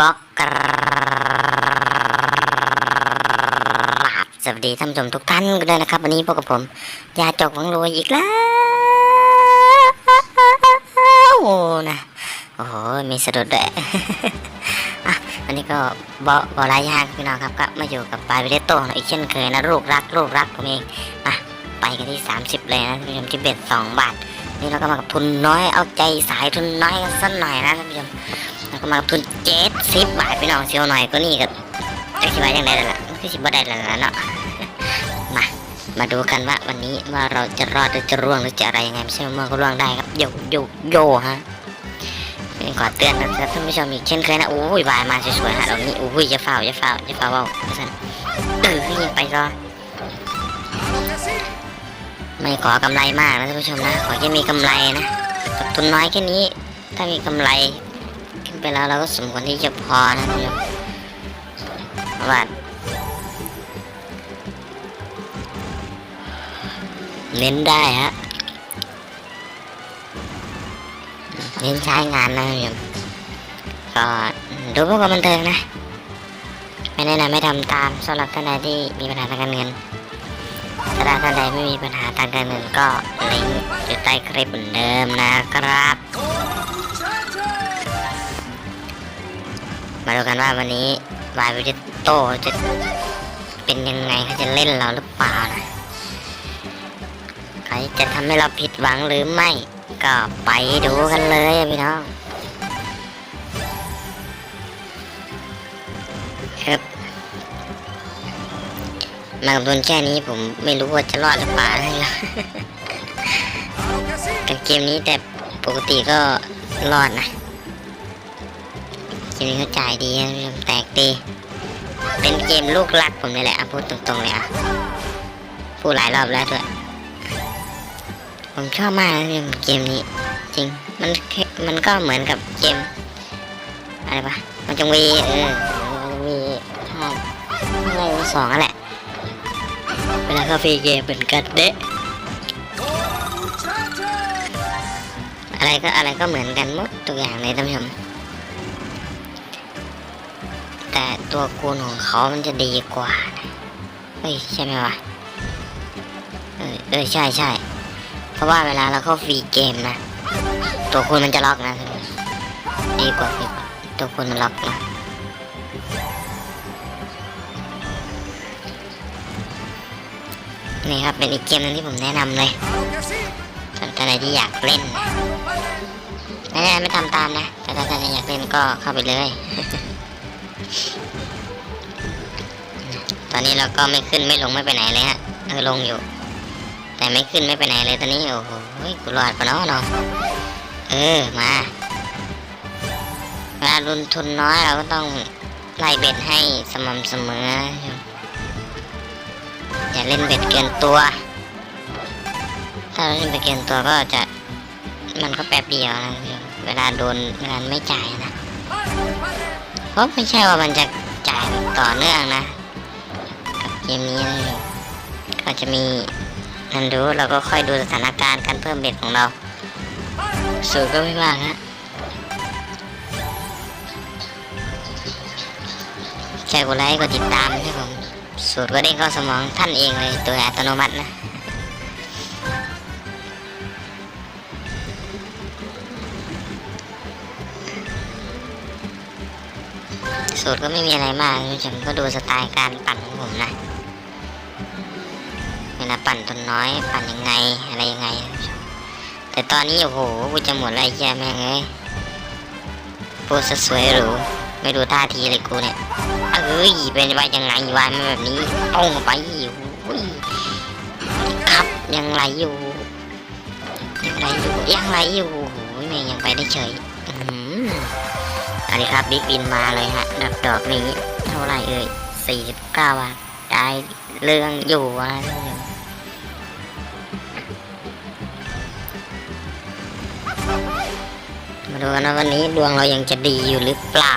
ก็กราบสวัสดีท่านผู้ชมทุกท่านกันด้วยนะครับ วันนี้พบกับผม ยาจกวังรวยอีกแล้วโอ้นะโอ้โหมีสะดุดด้วยอันนี้ก็บอบอลายยางพี่น้องครับก็มาอยู่กับปลายวิเดโต้อีกเช่นเคยนะลูกรักลูกรักผมเองอะไปกันที่ 30 เลยนะท่านผู้ชมที่เบ็ด2บาท นี่เราก็มากับทุนน้อยเอาใจสายทุนน้อยกันสักหน่อยนะท่านผู้ชม แล้วก็มาทุนเจ็ดสิบบาทพี่น้องเชียวหน่อยก็นี่ก็จะคิดว่าอย่างไรล่ะก็คิดว่าได้แล้วล่ะเนาะมามาดูกันว่าวันนี้ว่าเราจะรอดหรือจะร่วงหรือจะอะไรยังไงไม่ใช่ว่าเมื่อก็ร่วงได้ครับโยโยโยฮะเป็นขอเตือนนะครับท่านผู้ชมอีกเช่นเคยนะโอ้ยวายมาสวยๆฮะตรงนี้โอ้ยจะเฝ่าจะเฝ่าจะเฝ่าเบาสันเออยังไปรอไม่ขอกำไรมากนะท่านผู้ชมนะขอแค่มีกำไรนะกับทุนน้อยแค่นี้ ถ้ามีกำไร ขึ้นไปแล้วเราก็สมควรที่จะพอนะคุณผู้ชมเพราะว่าเน้นได้ฮะเน้นใช้งานนะคุณผู้ชมก็ดูพวามบันเทิงนะ ไม่แนะนำไม่ทำตามสำหรับท่านใดที่มีปัญหาทางการเงินถ้าท่านใดไม่มีปัญหาทางการเงินก็ลิงก์อยู่ใต้คลิปเหมือนเดิมนะครับ มาดูกันว่าวันนี้วายวิจิโตจะเป็นยังไงเขาจะเล่นเราหรือเปล่านะเขาจะทำให้เราผิดหวังหรือไม่ ก็ไปดูกันเลยพี่น้องครับมากับทุนแค่นี้ผมไม่รู้ว่าจะรอดหรือเปล่านะกับเกมนี้แต่ปกติก็รอดนะ เกมนี้เขาจ่ายดีแตกดี เป็นเกมลูกรักผมเลยแหละพูดตรงๆเลยอะพูดหลายรอบแล้วด้วย ผมชอบมากนะเกมนี้ จริง มันมันก็เหมือนกับเกม อะไรปะมันจะมีเออมันจะมีภาคอะไรสองนั่นแหละ เวลาเข้าฟรีเกมเหมือนกันเด้อะไรก็อะไรก็เหมือนกันหมดทุกอย่างเลยท่านผู้ชม แต่ตัวคูณของเขามันจะดีกว่านะเฮ้ยใช่ไหมวะ เออเออใช่ใช่เพราะว่าเวลาเราเข้าฟรีเกมนะ ตัวคูณมันจะล็อกนะดีกว่าดีกว่าตัวคูณมันล็อกนะนี่ครับเป็นอีกเกมหนึงที่ผมแนะนำเลยสำหรับท่านใดที่อยากเล่นนะไม่ได้ไม่ทำตามนะ แต่ถ้าท่านอยากเล่นก็เข้าไปเลย ตอนนี้เราก็ไม่ขึ้นไม่ลงไม่ไปไหนเลยฮะเออลงอยู่ แต่ไม่ขึ้นไม่ไปไหนเลยตอนนี้โอ้โหกูรอดปะเนาะเนาะเออมาเวลารุนทุนน้อยเราก็ต้องไล่เบ็ดให้สม่ำเสมอ อย่าเล่นเบ็ดเกินตัว ถ้าเราเล่นเบ็ดเกินตัวก็จะมันก็แป๊บเดียวนะเวลาโดนเวลาไม่จ่ายนะ เพราะไม่ใช่ว่ามันจะจ่ายต่อเนื่องนะ กับเกมนี้นะก็จะมีนั่นดูเราก็ค่อยดูสถานการณ์การเพิ่มเบ็ดของเรา สูตรก็ไม่มากฮะแค่กดไลค์กดติดตามให้ผมสูตรก็เด้งเข้าสมองท่านเองเลยโดยอัตโนมัตินะ สูตรก็ไม่มีอะไรมากผมก็ดูสไตล์การปั่นของผมนะเวลาปั่นตัวน้อยปั่นยังไงอะไรยังไง แต่ตอนนี้โอ้โหกูจะหมดอะไรแย่แม่งเอ้ยพูดซะสวยหรูไม่ดูท่าทีเลยกูเนี่ยเอ้ยเป็นว่ายังไงวายมาแบบนี้ต้องไปโอ้ยครับยังไรอยู่ ยังไรอยู่ยังไรอยู่โอ้ยแม่งยังไปได้เฉยอื้อหื อันนี้ครับบิ๊กบินมาเลยฮะดอกดอกนี้เท่าไหร่เอ่ยสี่สิบเก้าบาทได้เรื่องอยู่อะท่ามาดูกันว่าวันนี้ดวงเรายังจะดีอยู่หรือเปล่า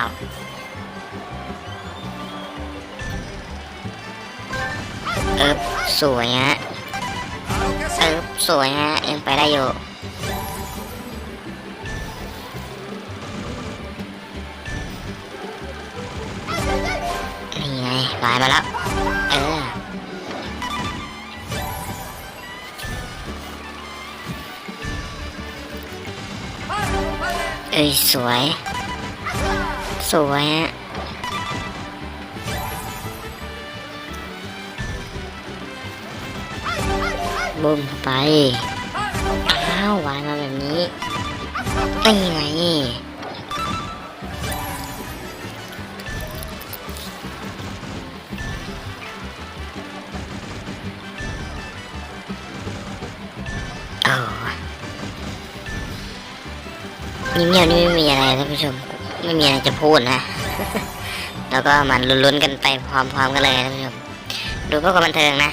เอิบสวยฮะเอิบสวยฮะยังไปได้อยู่ มาแล้วเออเอ้ยสวย สวยฮะบุ้มไป อ้าววายมาแบบนี้นี่ไง โอ้ยิ้มเงียบนี่ไม่มีอะไรท่านผู้ชม ไม่มีอะไรจะพูดนะ แล้วก็มันลุ้นๆกันไปพร้อมๆกันเลยท่านผู้ชม ดูเพื่อความบันเทิงนะ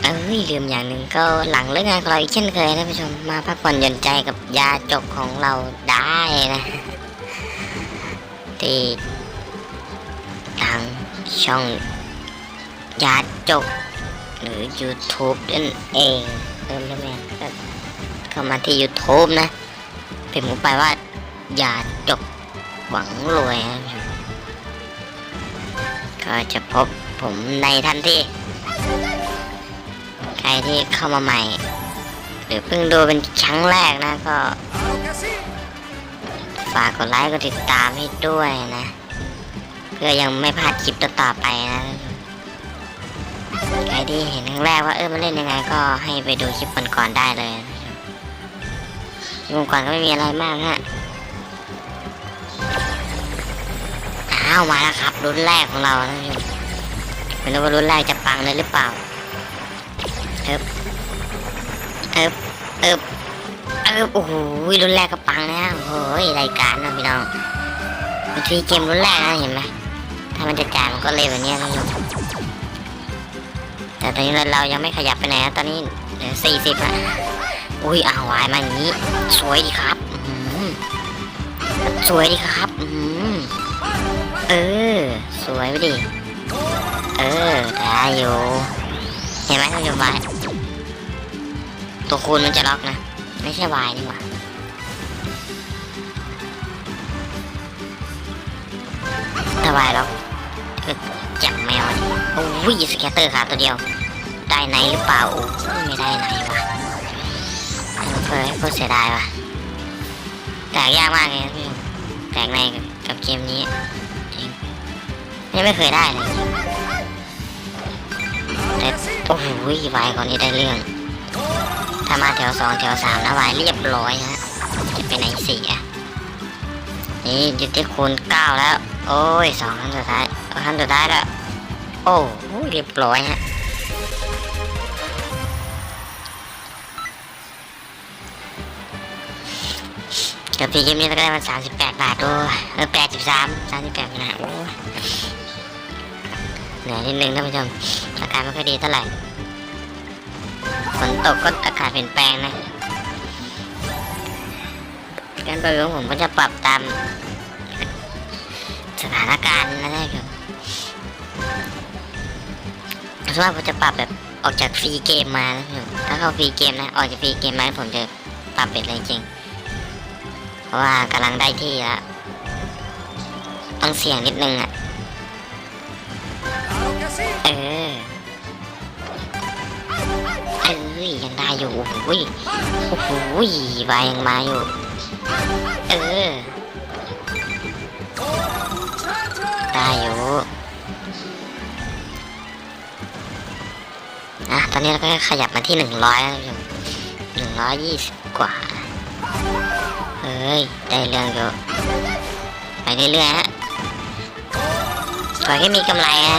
เอ้ยลืมอย่างหนึ่งก็หลังเลิกงานของเราอีกเช่นเคยท่านผู้ชมมาพักผ่อนหย่อนใจกับยาจกของเราได้นะที่ทางช่องยาจก หรือ YouTube นั่นเองเริ่มแล้วแม่ก็เข้ามาที่ YouTube นะพิมพ์เข้าไปว่า อยาจกหวังรวยนะก็จะพบผมในทันทีใครที่เข้ามาใหม่ หรือเพิ่งดูเป็นครั้งแรกนะก็ ฝากกดไลค์กดติดตามให้ด้วยนะ เพื่อยังไม่พลาดคลิปต่อๆไปนะ ใครที่เห็นครั้งแรกว่าเออมันเล่นยังไงก็ให้ไปดูคลิปก่อนๆได้เลยคลิปก่อนก็ไม่มีอะไรมากฮะอ้าวมาแล้วครับรุ่นแรกของเรานะท่านผู้ชมไม่รู้ว่ารุ่นแรกจะปังเลยหรือเปล่าเอิบเอิบเอิบเอิบโอ้โหรุ่นแรกก็ปังแล้วโอ้ยรายการนะพี่น้องบางทีเกมรุ่นแรกนะเห็นไหมถ้ามันจะจ่ายมันก็เลยแบบนี้ท่านผู้ชม แต่ตอนนี้เรายังไม่ขยับไปไหนตอนนี้เหลือสี่สิบอะอุ้ยอาวายมาอย่างนี้ สวยดีครับสวยดีครับเออ สวยไปดิ เออได้อยู่ เห็นไหมท่านผู้ชมวายตัวคูณมันจะล็อกนะ ไม่ใช่วายนี่หว่าถ้าวายล็อกจับแมวดิโอ้ยสแกตเตอร์ขาตัวเดียว ได้ไหนหรือเปล่าโอ้ไม่ได้ไหนวะเฮ้ยโคตรเสียดายว่ะแตกยากมากเลยพี่แตกในกับเกมนี้จริงยังไม่เคยได้เลยแต่โอ้โหวายคนนี้ได้เรื่องถ้ามาแถวสองแถวสามนะวายเรียบร้อยฮะจะไปไหนสี่อะนี่อยู่ที่คูณเก้าแล้ว โอ้ยสองครั้งสุดท้ายครั้งสุดท้ายแล้ว โอ้โหเรียบร้อยฮะ กับปีเกมนี้เราก็ได้มาสามสิบแปดบาทด้วยเออแปดสิบสามสามสิบแปดนะโอ้เหนื่อยนิดนึงท่านผู้ชมอากาศไม่ค่อยดีเท่าไหร่ฝนตกก็อากาศเปลี่ยนแปลงนะการปรับของผมก็จะปรับตามสถานการณ์นะท่านผู้ชมส่วนมากผมจะปรับแบบออกจากฟรีเกมมานะท่านผู้ชมถ้าเข้าฟรีเกมนะ ออกจากฟรีเกมมาผมจะปรับเป็นเลยจริง ราะว่ากำลังได้ที่แล้วต้องเสี่ยงนิดนึงอะเออเอ้ยยังได้อยู่โอ้โหยโอ้โหยวายังมาอยู่ เออ ได้อยู่อะตอนนี้เราก็ขยับมาที่หนึ่งร้อยแล้วท่านผู้ชมหนึ่งร้อยยี่สิบกว่า เอ้ย ได้เรื่องอยู่ไปเรื่อยๆฮะขอแค่มีกำไรนะ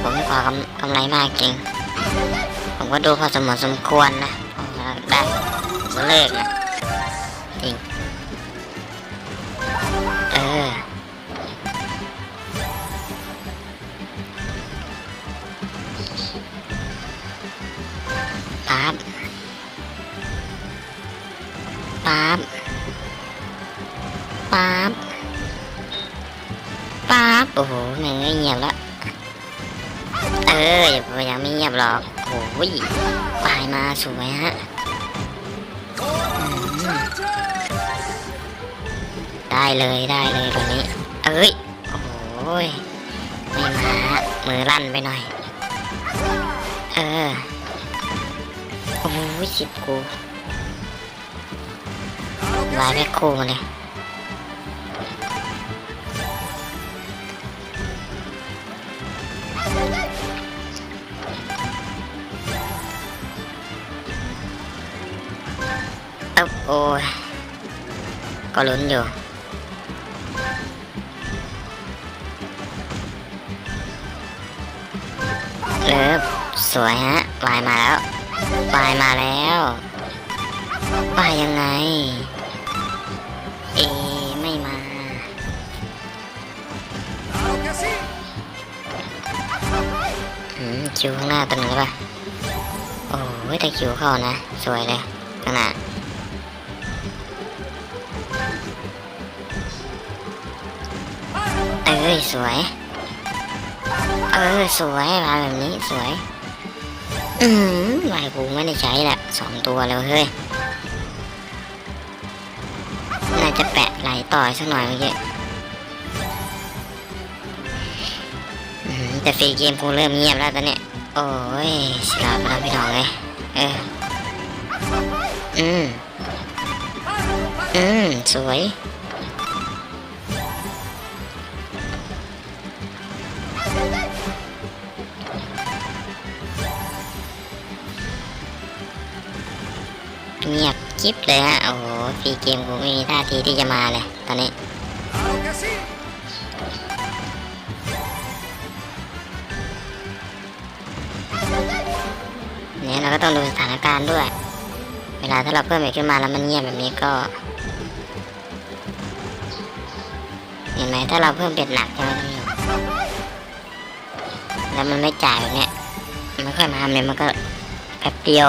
ผมไม่ขอกำกำไรมากจริง ผมก็ดูพอสมควสมควรนะได้ผมเลิกนะ ปั๊บปั๊บปั๊บโอ้โหเหนื่อยเงียบแล้วเออยังไม่เงียบหรอกโอ้ยปลายมาสวยฮะได้เลยได้เลยตรงนี้ เอ้ย โอ้โหยไม่มามือลั่นไปหน่อย เออ โอ้ยสิบกู วายแม่โคมาเลยเอ้าโอ้ยก็ลุ้นอยู่เลิฟสวยฮะวายมาแล้ววายมาแล้ววายยังไง เอไม่มาอืมคิวข้างหน้าตัวหนึงเลยป่ะโอ้ยแต่คิวเข้านะ สวยเลยขนาดเอ้ยสวย เออสวยมาแบบนี้สวย อืมลายกูไม่ได้ใช้แหละสองตัวแล้วเฮ้ย จะแปะไหลต่อยสักหน่อยเมื่อกี้แต่ฟรีเกมกูเริ่มเงียบแล้วตอนเนี้ยโอ้ยสลับแล้วพี่น้องเลยเอออืมอืมสวยเงียบกิ๊บเลยฮะโอ้ ฟีเกมกูไม่มีท่าทีที่จะมาเลย ตอนนี้เนี่ยเราก็ต้องดูสถานการณ์ด้วย เวลาถ้าเราเพิ่มเอกขึ้นมาแล้วมันเงียบแบบนี้ก็ เห็นไหมถ้าเราเพิ่มเป็ดหนักใช่ไหมท่านผู้ชมแล้วมันไม่จ่ายแบบเนี้ยมันไม่ค่อยมาเลยมันก็แป๊บเดียว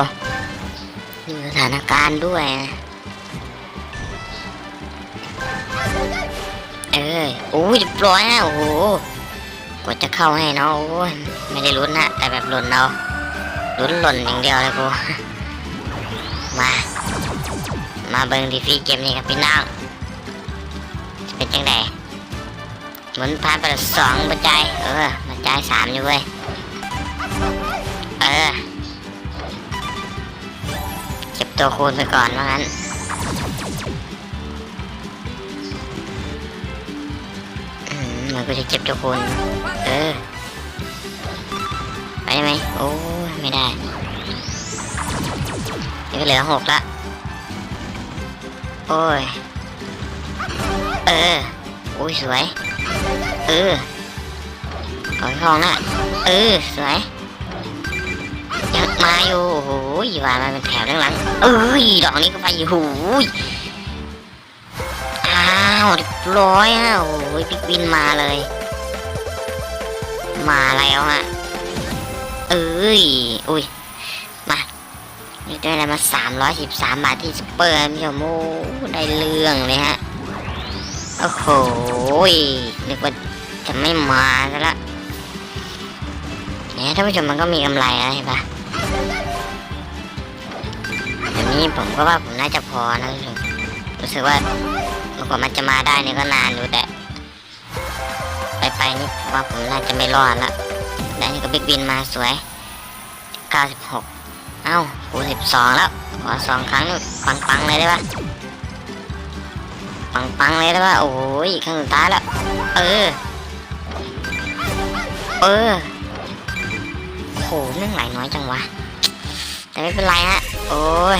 ดูสถานการณ์ด้วยนะ เออโอ้ยเรียบร้อยนะโอ้โหกว่าจะเข้าให้เนาะโอ้ยไม่ได้ลุ้นนะแต่แบบลุ้นเอาลุ้นหล่นอย่างเดียวเลยกูมา มาเบิ่งดีฟีเกมนี้ครับพี่น้องจะเป็นจังไดหมุนผ่านไปละสองบรรจายเออบรรจายสามอยู่เว้ยเออเก็บตัวคูณไปก่อนว่างั้น มันก็จะเก็บตัวคูณเออ ไปได้ไหมโอ้ไม่ได้ นี่ก็เหลือหกละ โอ้ย เออ โอ้ยสวย เออขอทองนะเออ สวยยังมาอยู่โอ้โหวานมาเป็นแถวด้านหลัง เอ้ย ดอกนี้ก็ไปอยู่โอ้ย อ้าวร้อยอะโอ้ยพิกวินมาเลย มาแล้วฮะเอ้ยอุ้ยมาได้อะไรมาสามร้อยสิบสามบาทที่สเปอร์พี่ชมโอ้ได้เรื่องเลยฮะโอ้โหนึกว่าจะไม่มาซะละเนี่ยท่านผู้ชมมันก็มีกำไรนะเห็นปะอันนี้ผมก็ว่าผมน่าจะพอนะท่านผู้รู้สึกว่า กว่ามันจะมาได้นี่ก็นานอยู่แต่ไปไปนี่ว่าผมน่าจะไม่รอดละได้นี่ก็บิ๊กวินมาสวย 96 เอ้ากู12 แล้วขอสองครั้งนี่ปังๆเลยได้ปะปังๆเลยได้ปะโอ้ยครั้งสุดท้ายแล้ว เออ เออโหเรื่องไหลน้อยจังวะ แต่ไม่เป็นไรฮะ โอ้ย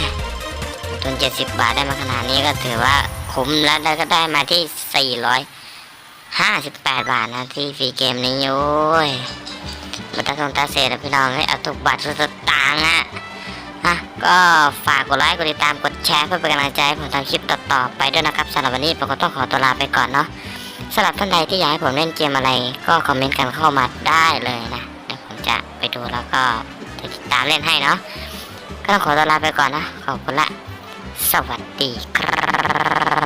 ทุน70 บาทได้มาขนาดนี้ก็ถือว่า คุ้มแล้วแล้วก็ได้มาที่ 458 บาทนะที่ฟรีเกมนี้โอ้ยมาตาทงตาเศษนะพี่น้องให้เอาทุกบาททุกสตางค์อะฮะก็ฝากกดไลค์กดติดตามกดแชร์เพื่อเป็นกำลังใจให้ผมทำคลิปต่อๆไปด้วยนะครับสำหรับวันนี้ผมก็ต้องขอตัวลาไปก่อนเนาะสำหรับท่านใดที่อยากให้ผมเล่นเกมอะไร ก็คอมเมนต์กันเข้ามาได้เลยนะเดี๋ยวผมจะไปดูแล้วก็จะติดตามเล่นให้เนาะก็ต้องขอตัวลาไปก่อนนะขอบคุณละสวัสดีครับ